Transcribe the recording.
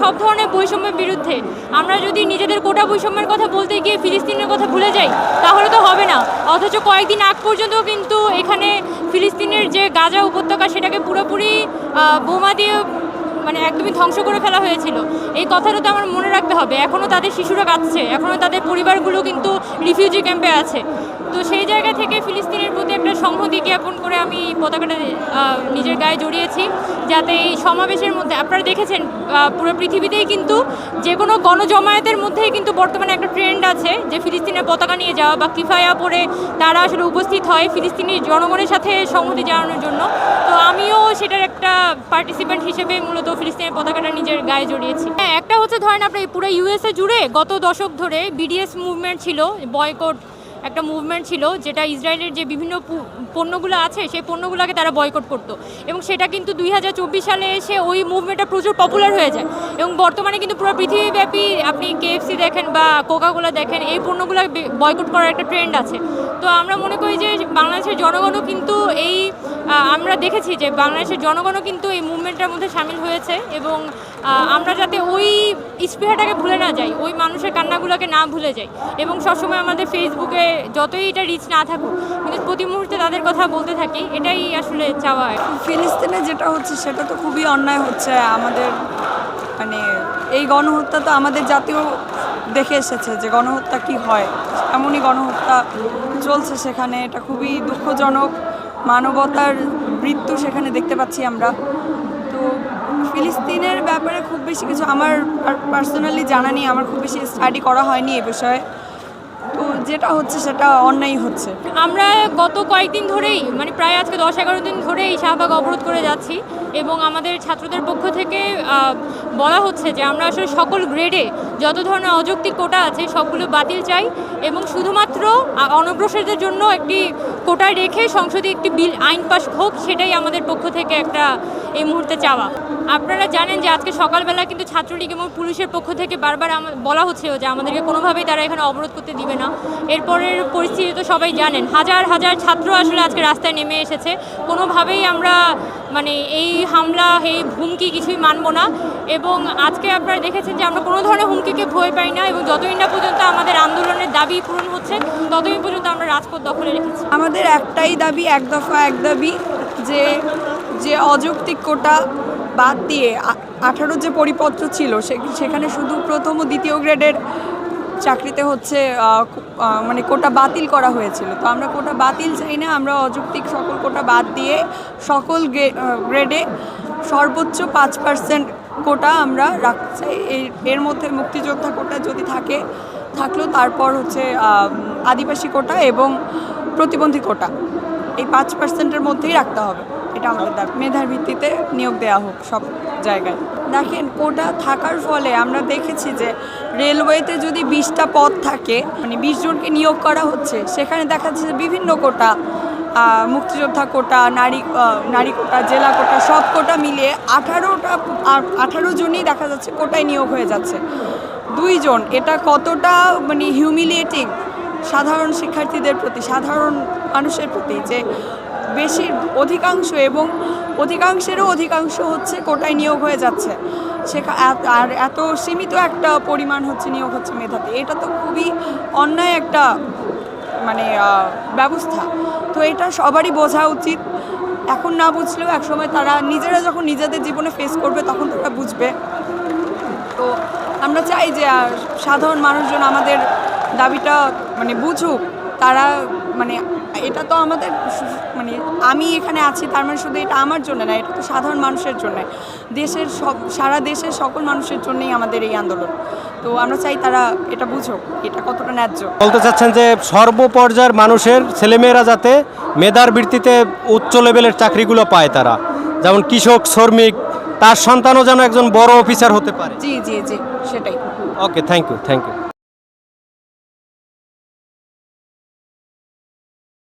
সব ধরনের বৈষম্যের বিরুদ্ধে। আমরা যদি নিজেদের কোটা বৈষম্যের কথা বলতে গিয়ে ফিলিস্তিনের কথা ভুলে যাই, তাহলে তো হবে না। অথচ কয়েকদিন আগ পর্যন্ত কিন্তু এখানে ফিলিস্তিনের যে গাজা উপত্যকা, সেটাকে পুরোপুরি বোমা দিয়ে মানে একদমই ধ্বংস করে ফেলা হয়েছিল। এই কথাটা তো আমার মনে রাখতে হবে। এখনও তাদের শিশুরা কাঁদছে। এখনও তাদের পরিবারগুলো কিন্তু রিফিউজি ক্যাম্পে আছে। তো সেই জায়গা থেকে ফিলিস্তিনের প্রতি একটা সংহতি জ্ঞাপন করে আমি পতাকাটা নিজের গায়ে জড়িয়েছি। যাতে এই সমাবেশের মধ্যে, আপনারা দেখেছেন পুরো পৃথিবীতেই কিন্তু যে কোনো গণজমায়েতের মধ্যেই কিন্তু বর্তমানে একটা ট্রেন্ড আছে যে ফিলিস্তিনের পতাকা নিয়ে যাওয়া বা কিফায়া পরে তারা আসলে উপস্থিত হয় ফিলিস্তিনি জনগণের সাথে সংহতি জানানোর জন্য। তো আমিও সেটার একটা পার্টিসিপেন্ট হিসেবে মূলত ফিলিস্তিনের পতাকাটা নিজের গায়ে জড়িয়েছি। হ্যাঁ একটা হচ্ছে ধরেন আপনার পুরো ইউএসএ জুড়ে গত দশক ধরে বিডিএস মুভমেন্ট ছিল বয়কট একটা মুভমেন্ট ছিল, যেটা ইসরায়েলের যে বিভিন্ন পণ্যগুলো আছে, সেই পণ্যগুলোকে তারা বয়কট করতো। এবং সেটা কিন্তু দুই হাজার চব্বিশ সালে এসে ওই মুভমেন্টটা প্রচুর পপুলার হয়ে যায়। এবং বর্তমানে কিন্তু পুরো পৃথিবীব্যাপী আপনি কেএফসি দেখেন বা কোকাকোলা দেখেন, এই পণ্যগুলো বয়কট করার একটা ট্রেন্ড আছে। তো আমরা মনে করি যে বাংলাদেশের জনগণও কিন্তু এই আমরা দেখেছি যে বাংলাদেশের জনগণও কিন্তু এই মুভমেন্টের মধ্যে সামিল হয়েছে এবং আমরা যাতে ওই স্পৃহাটাকে ভুলে না যাই, ওই মানুষের কান্নাগুলোকে না ভুলে যাই। এবং সবসময় আমাদের ফেসবুকে যতই এটা রিচ না থাকুক, কিন্তু প্রতি মুহূর্তে তাদের কথা বলতে থাকি, এটাই আসলে চাওয়া কি। ফিলিস্তিনে যেটা হচ্ছে, সেটা তো খুবই অন্যায় হচ্ছে। আমাদের মানে এই গণহত্যা তো আমাদের জাতীয় দেখে এসেছে যে গণহত্যা কি হয়। এমনই গণহত্যা চলছে সেখানে, এটা খুবই দুঃখজনক। মানবতার মৃত্যু সেখানে দেখতে পাচ্ছি আমরা। তো ফিলিস্তিনের ব্যাপারে খুব বেশি কিছু আমার পার্সোনালি জানা নেই, আমার খুব বেশি স্টাডি করা হয়নি এ বিষয়ে। তো যেটা হচ্ছে সেটা অন্যায় হচ্ছে। আমরা গত কয়েকদিন ধরেই মানে প্রায় আজকে দশ এগারো দিন ধরেই শাহবাগ অবরোধ করে যাচ্ছি এবং আমাদের ছাত্রদের পক্ষ থেকে বলা হচ্ছে যে আমরা আসলে সকল গ্রেডে যত ধরনের অযৌক্তিক কোটা আছে, সবগুলো বাতিল চাই এবং শুধুমাত্র অনগ্রসরদের জন্য একটি কোটা রেখে সংসদে একটি বিল, আইন পাস হোক, সেটাই আমাদের পক্ষ থেকে একটা এই মুহূর্তে চাওয়া। আপনারা জানেন যে আজকে সকালবেলা কিন্তু ছাত্রলীগ এবং পুলিশের পক্ষ থেকে বারবার বলা হচ্ছে যে আমাদেরকে কোনোভাবেই তারা এখানে অবরোধ করতে দিবে না। এরপরের পরিস্থিতি তো সবাই জানেন। হাজার হাজার ছাত্র আসলে আজকে রাস্তায় নেমে এসেছে। কোনোভাবেই আমরা মানে এই হামলা, এই হুমকি কিছুই মানব না। এবং আজকে আপনারা দেখেছেন যে আমরা কোনো ধরনের হুমকিকে ভয় পাই না এবং যতদিন না পর্যন্ত আমাদের আন্দোলনের দাবি পূরণ হচ্ছে ততদিন পর্যন্ত আমরা রাজপথ দখলে রেখেছি। আমাদের একটাই দাবি, এক দফা এক দাবি যে যে অযৌক্তিক কোটা বাদ দিয়ে আঠারো যে পরিপত্র ছিল সেখানে শুধু প্রথম ও দ্বিতীয় গ্রেডের চাকরিতে হচ্ছে মানে কোটা বাতিল করা হয়েছিল। তো আমরা কোটা বাতিল চাই না, আমরা অযৌক্তিক সকল কোটা বাদ দিয়ে সকল গ্রেডে সর্বোচ্চ পাঁচ পার্সেন্ট কোটা আমরা রাখতে চাই এর- মধ্যে মুক্তিযোদ্ধা কোটা যদি থাকে থাকলেও তারপর হচ্ছে আদিবাসী কোটা এবং প্রতিবন্ধী কোটা। এই পাঁচ পার্সেন্টের মধ্যেই রাখতে হবে। এটা আমাদের দাবি। মেধার ভিত্তিতে নিয়োগ দেওয়া হোক সব জায়গায়। দেখেন, কোটা থাকার ফলে আমরা দেখেছি যে রেলওয়েতে যদি বিশটা পদ থাকে মানে বিশ জনকে নিয়োগ করা হচ্ছে, সেখানে দেখা যাচ্ছে বিভিন্ন কোটা মুক্তিযোদ্ধা কোটা, নারী নারী কোটা, জেলা কোটা, সব কোটা মিলিয়ে আঠারোটা আঠারো জনই দেখা যাচ্ছে কোটায় নিয়োগ হয়ে যাচ্ছে। দুইজন এটা কতটা মানে হিউমিলিয়েটিং সাধারণ শিক্ষার্থীদের প্রতি, সাধারণ মানুষের প্রতি যে বেশি অধিকাংশ এবং অধিকাংশেরও অধিকাংশ হচ্ছে কোটায় নিয়োগ হয়ে যাচ্ছে। সেখা আর এত সীমিত একটা পরিমাণ হচ্ছে নিয়োগ হচ্ছে মেধাতে এটা তো খুবই অন্যায় একটা মানে ব্যবস্থা। তো এটা সবারই বোঝা উচিত। এখন না বুঝলেও একসময় তারা নিজেরা যখন নিজেদের জীবনে ফেস করবে তখন তারা বুঝবে। তো আমরা চাই যে সাধারণ মানুষজন আমাদের দাবিটা মানে বুঝুক তারা মানে এটা তো আমাদের মানে আমি এখানে আছি তার মানে শুধু এটা আমার জন্য না এটা তো সাধারণ মানুষের জন্য। দেশের সব সারা দেশের সকল মানুষের জন্যই আমাদের এই আন্দোলন। তো আমরা চাই তারা এটা বুঝুক এটা কতটা ন্যায্য। বলতে চাচ্ছেন যে সর্বপর্যায়ের মানুষের ছেলেমেয়েরা যাতে মেধার ভিত্তিতে উচ্চ লেভেলের চাকরিগুলো পায় তারা। যেমন কৃষক শ্রমিক তার সন্তানও যেন একজন বড় অফিসার হতে পারে। জি জি জি সেটাই। Okay thank you thank you.